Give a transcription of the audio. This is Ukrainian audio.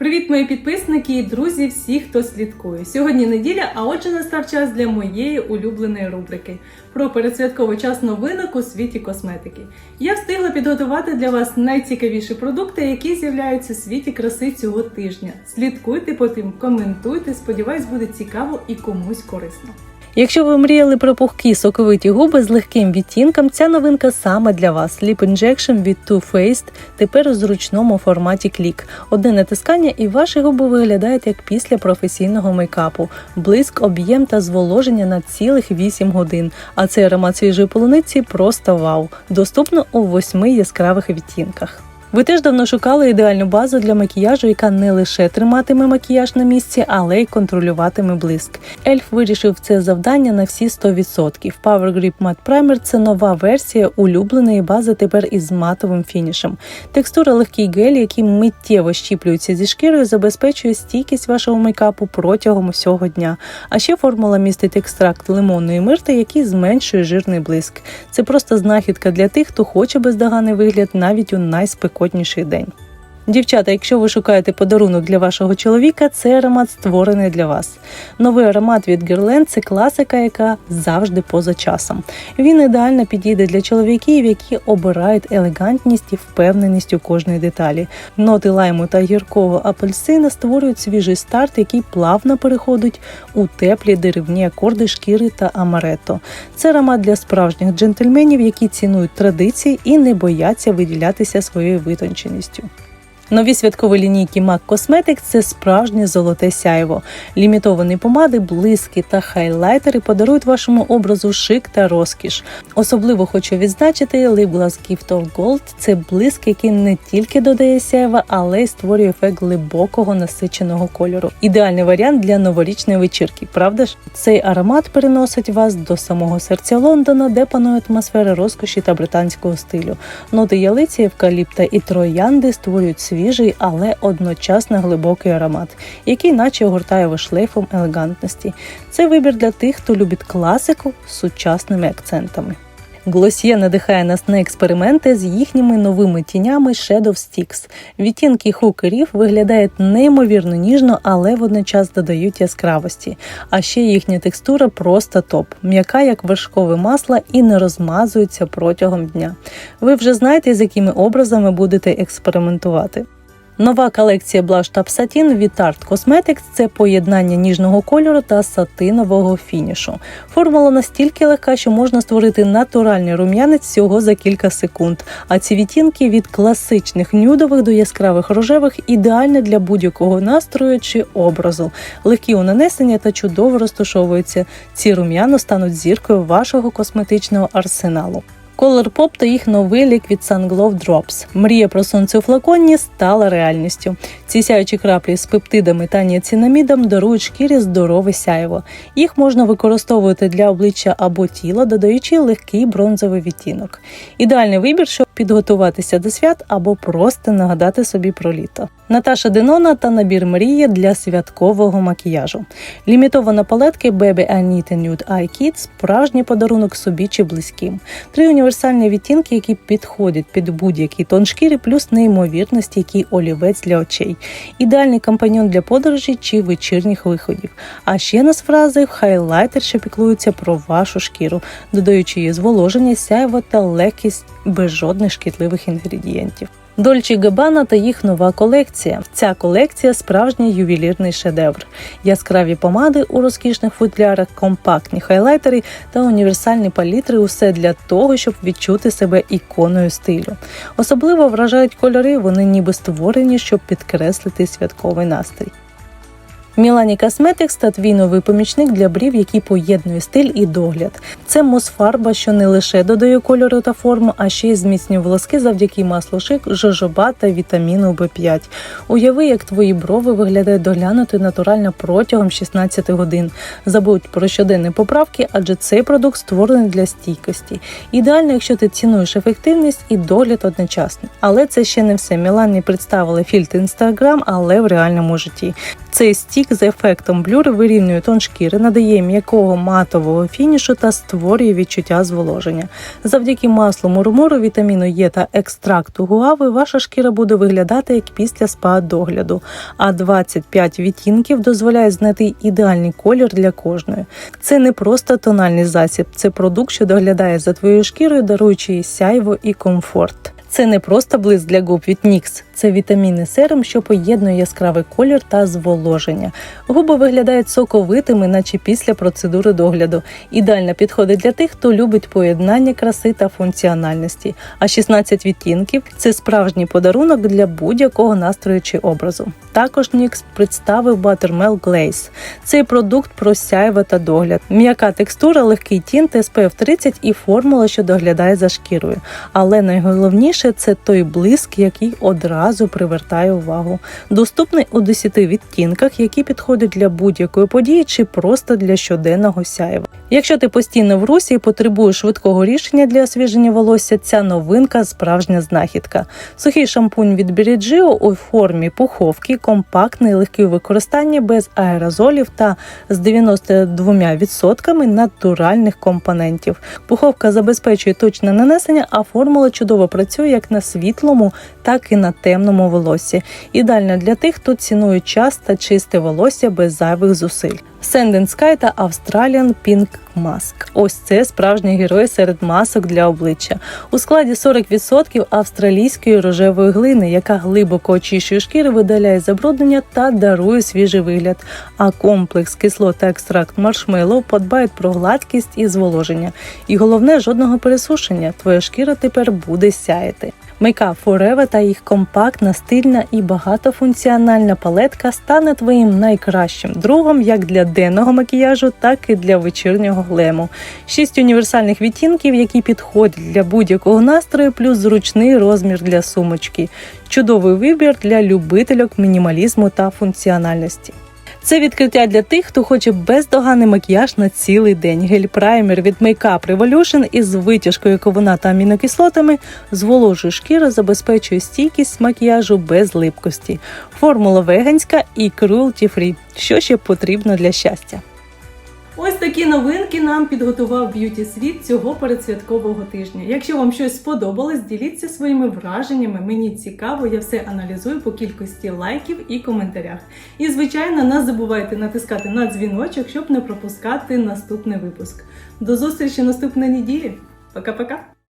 Привіт, мої підписники і друзі, всі, хто слідкує. Сьогодні неділя, а отже, настав час для моєї улюбленої рубрики про передсвятковий час новинок у світі косметики. Я встигла підготувати для вас найцікавіші продукти, які з'являються у світі краси цього тижня. Слідкуйте потім, коментуйте. Сподіваюсь, буде цікаво і комусь корисно. Якщо ви мріяли про пухкі соковиті губи з легким відтінком, ця новинка саме для вас. Lip Injection від Too Faced тепер у зручному форматі клік. Одне натискання і ваші губи виглядають як після професійного мейкапу. Блиск, об'єм та зволоження на цілих 8 годин. А цей аромат свіжої полуниці просто вау! Доступно у восьми яскравих відтінках. Ви теж давно шукали ідеальну базу для макіяжу, яка не лише триматиме макіяж на місці, але й контролюватиме блиск. Ельф вирішив це завдання на всі 100%. Power Grip Matte Primer – це нова версія улюбленої бази тепер із матовим фінішем. Текстура легкий гель, який миттєво щіплюється зі шкірою, забезпечує стійкість вашого мейкапу протягом усього дня. А ще формула містить екстракт лимонної мирти, який зменшує жирний блиск. Це просто знахідка для тих, хто хоче бездоганний вигляд навіть у найспекотніший день. Дівчата, якщо ви шукаєте подарунок для вашого чоловіка, цей аромат створений для вас. Новий аромат від Guerlain – це класика, яка завжди поза часом. Він ідеально підійде для чоловіків, які обирають елегантність і впевненість у кожній деталі. Ноти лайму та гіркого апельсина створюють свіжий старт, який плавно переходить у теплі деревні акорди шкіри та амаретто. Це аромат для справжніх джентльменів, які цінують традиції і не бояться виділятися своєю витонченістю. Нові святкові лінійки MAC Cosmetics – це справжнє золоте сяйво. Лімітовані помади, блиски та хайлайтери подарують вашому образу шик та розкіш. Особливо хочу відзначити Lip Gloss Gift of Gold – це блиск, який не тільки додає сяйва, але й створює ефект глибокого насиченого кольору. Ідеальний варіант для новорічної вечірки, правда ж? Цей аромат переносить вас до самого серця Лондона, де панує атмосфера розкоші та британського стилю. Ноти ялиці, евкаліпта і троянди створюють свіжий, але одночасно глибокий аромат, який наче огортає ви шлейфом елегантності. Це вибір для тих, хто любить класику з сучасними акцентами. Глосьє надихає нас на експерименти з їхніми новими тінями Shadow Sticks. Відтінки хук і рів виглядають неймовірно ніжно, але водночас додають яскравості. А ще їхня текстура просто топ, м'яка як вершкове масло і не розмазується протягом дня. Ви вже знаєте, з якими образами будете експериментувати. Нова колекція Blush Top Satin від Tarte Cosmetics – це поєднання ніжного кольору та сатинового фінішу. Формула настільки легка, що можна створити натуральний рум'янець всього за кілька секунд. А ці відтінки від класичних нюдових до яскравих рожевих ідеальні для будь-якого настрою чи образу. Легкі у нанесення та чудово розташовуються. Ці рум'яна стануть зіркою вашого косметичного арсеналу. Colourpop та їх новий ліквід Sun Glow Drops. Мрія про сонце у флаконі стала реальністю. Ці сяючі краплі з пептидами та ніацинамідом дарують шкірі здорове сяйво. Їх можна використовувати для обличчя або тіла, додаючи легкий бронзовий відтінок. Ідеальний вибір, щоб підготуватися до свят або просто нагадати собі про літо. Наташа Денона та набір мрії для святкового макіяжу. Лімітована палетки Baby I Need a Nude Eye Kit – справжній подарунок собі чи близьким. Три універсальні відтінки, які підходять під будь-який тон шкіри, плюс неймовірно стійкий олівець для очей. Ідеальний компаньон для подорожі чи вечірніх виходів. А ще нас фрази хайлайтер, що піклується про вашу шкіру, додаючи її зволоження, сяйво та легкість без жодних шкідливих інгредієнтів. Дольче Габана та їх нова колекція. Ця колекція справжній ювелірний шедевр. Яскраві помади у розкішних футлярах, компактні хайлайтери та універсальні палітри усе для того, щоб відчути себе іконою стилю. Особливо вражають кольори, вони ніби створені, щоб підкреслити святковий настрій. Мілані Cosmetics – та новий помічник для брів, який поєднує стиль і догляд. Це мосфарба, що не лише додає кольору та форму, а ще й зміцнює волоски завдяки маслу шик, жожоба та вітаміну В5. Уяви, як твої брови виглядають доглянути натурально протягом 16 годин. Забудь про щоденні поправки, адже цей продукт створений для стійкості. Ідеально, якщо ти цінуєш ефективність і догляд одночасно. Але це ще не все. Мілані представили фільтр Instagram, але в реальному житті. Цей стік з ефектом блюр вирівнює тон шкіри, надає м'якого матового фінішу та створює відчуття зволоження. Завдяки маслу мурмуру, вітаміну Е та екстракту гуави ваша шкіра буде виглядати як після спа догляду. А 25 відтінків дозволяє знайти ідеальний колір для кожної. Це не просто тональний засіб, це продукт, що доглядає за твоєю шкірою, даруючи їй сяйво і комфорт. Це не просто блиск для губ від NYX, це вітамінний серум, що поєднує яскравий колір та зволоження. Губи виглядають соковитими, наче після процедури догляду. Ідеально підходить для тих, хто любить поєднання краси та функціональності. А 16 відтінків це справжній подарунок для будь-якого настрою чи образу. Також NYX представив Buttermilk Glaze. Цей продукт про сяйво та догляд. М'яка текстура, легкий тінт, SPF 30 і формула, що доглядає за шкірою. Але найголовніше це той блиск, який одразу привертає увагу. Доступний у 10 відтінках, які підходять для будь-якої події чи просто для щоденного сяєва. Якщо ти постійно в русі і потребуєш швидкого рішення для освіження волосся, ця новинка справжня знахідка. Сухий шампунь від Біріджіо у формі пуховки, компактний, легкий у використанні без аерозолів та з 92% натуральних компонентів. Пуховка забезпечує точне нанесення, а формула чудово працює як на світлому, так і на темному волоссі. Ідеальна для тих, хто цінує час та чисте волосся без зайвих зусиль. Sand Sky та Australian Pink Mask. Ось це справжні герої серед масок для обличчя. У складі 40% австралійської рожевої глини, яка глибоко очищує шкіри, видаляє забруднення та дарує свіжий вигляд. А комплекс кислот та екстракт маршмеллоу подбають про гладкість і зволоження. І головне жодного пересушення. Твоя шкіра тепер буде сяяти. Makeup Forever та їх компактна, стильна і багатофункціональна палетка стане твоїм найкращим другом як для денного макіяжу, так і для вечірнього глему. Шість універсальних відтінків, які підходять для будь-якого настрою, плюс зручний розмір для сумочки. Чудовий вибір для любителів мінімалізму та функціональності. Це відкриття для тих, хто хоче бездоганний макіяж на цілий день. Гель-праймер від Makeup Revolution із витяжкою ковуна та амінокислотами зволожує шкіру, забезпечує стійкість макіяжу без липкості. Формула веганська і cruelty free. Що ще потрібно для щастя? Ось такі новинки нам підготував б'юті світ цього передсвяткового тижня. Якщо вам щось сподобалось, діліться своїми враженнями. Мені цікаво, я все аналізую по кількості лайків і коментарях. І звичайно, не забувайте натискати на дзвіночок, щоб не пропускати наступний випуск. До зустрічі наступної неділі. Пока-пока!